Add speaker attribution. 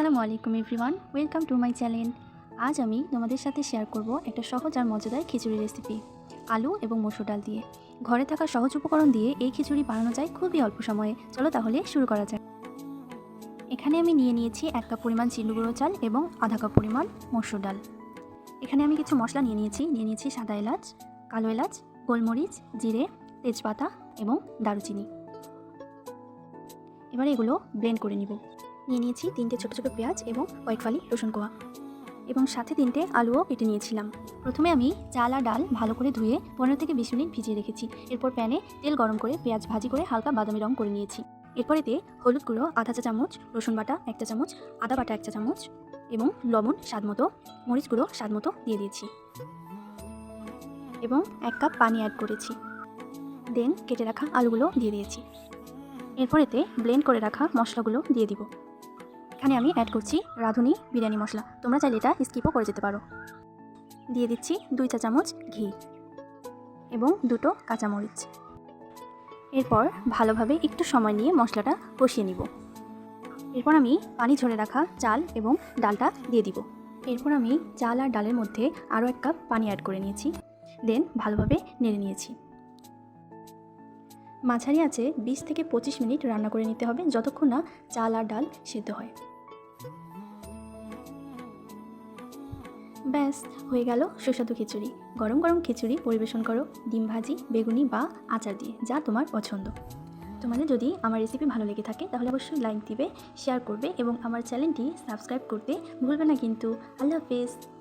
Speaker 1: আসসালামু আলাইকুম everyone, welcome to my channel. আজ আমি তোমাদের সাথে শেয়ার করব একটা সহজ আর মজাদার খিচুড়ি রেসিপি, আলু এবং মসুর ডাল দিয়ে। ঘরে থাকা সহজ উপকরণ দিয়ে এই খিচুড়ি বানানো যায় খুবই অল্প সময়ে। চলো তাহলে শুরু করা যাক। এখানে আমি নিয়ে নিয়েছি এক কাপ পরিমাণ চিল্লু গুঁড়ো চাল এবং আধা কাপ পরিমাণ মসুর ডাল। এখানে আমি কিছু মশলা নিয়ে নিয়েছি নিয়ে নিয়েছি সাদা এলাচ, কালো এলাচ, গোলমরিচ, জিরে, তেজপাতা এবং দারুচিনি। এবার এগুলো ব্লেন্ড করে নিব। নিয়ে নিয়েছি তিনটে ছোটো ছোটো পেঁয়াজ এবং কয়েক ফালি রসুন কোয়া। এবং সাথে তিনটে আলুও কেটে নিয়েছিলাম। প্রথমে আমি চাল আর ডাল ভালো করে ধুয়ে পনেরো থেকে বিশ মিনিট ভিজিয়ে রেখেছি। এরপর প্যানে তেল গরম করে পেঁয়াজ ভাজি করে হালকা বাদামি রং করে নিয়েছি। এরপর এতে হলুদ গুঁড়ো, আধা চা চামচ, রসুন বাটা, এক চা চামচ, আদা বাটা, এক চা চামচ এবং লবণ স্বাদ মতো, মরিচ গুঁড়ো স্বাদ মতো দিয়ে দিয়েছি। এবং এক কাপ পানি অ্যাড করেছি। দেন কেটে রাখা আলুগুলো দিয়ে দিয়েছি। এরপর এতে ব্লেন্ড করে রাখা মশলাগুলো দিয়ে দিব। এখানে আমি অ্যাড করছি রাঁধুনি বিরিয়ানি মশলা। তোমরা চাইলে এটা স্কিপও করে যেতে পারো। দিয়ে দিচ্ছি দুই চা চামচ ঘি এবং দুটো কাঁচামরিচ। এরপর ভালোভাবে একটু সময় নিয়ে মশলাটা কষিয়ে নিব। এরপর আমি পানি ঝরে রাখা চাল এবং ডালটা দিয়ে দিব। এরপর আমি চাল আর ডালের মধ্যে আরও এক কাপ পানি অ্যাড করে নিয়েছি। দেন ভালোভাবে নেড়ে নিয়েছি। মাঝারি আছে বিশ থেকে পঁচিশ মিনিট রান্না করে নিতে হবে যতক্ষণ না চাল আর ডাল সেদ্ধ হয়। ব্যাস, হয়ে গেল সুস্বাদু খিচুড়ি। গরম গরম খিচুড়ি পরিবেশন করো। ডিম ভাজি, বেগুনি বা আচার দিয়ে, যা তোমার পছন্দ। তোমাদের যদি আমার রেসিপি ভালো লেগে থাকে, তাহলে অবশ্যই লাইক দিবে শেয়ার করবে এবং আমার চ্যানেলটি সাবস্ক্রাইব করতে ভুলবে না কিন্তু। আল্লাহ হাফেজ।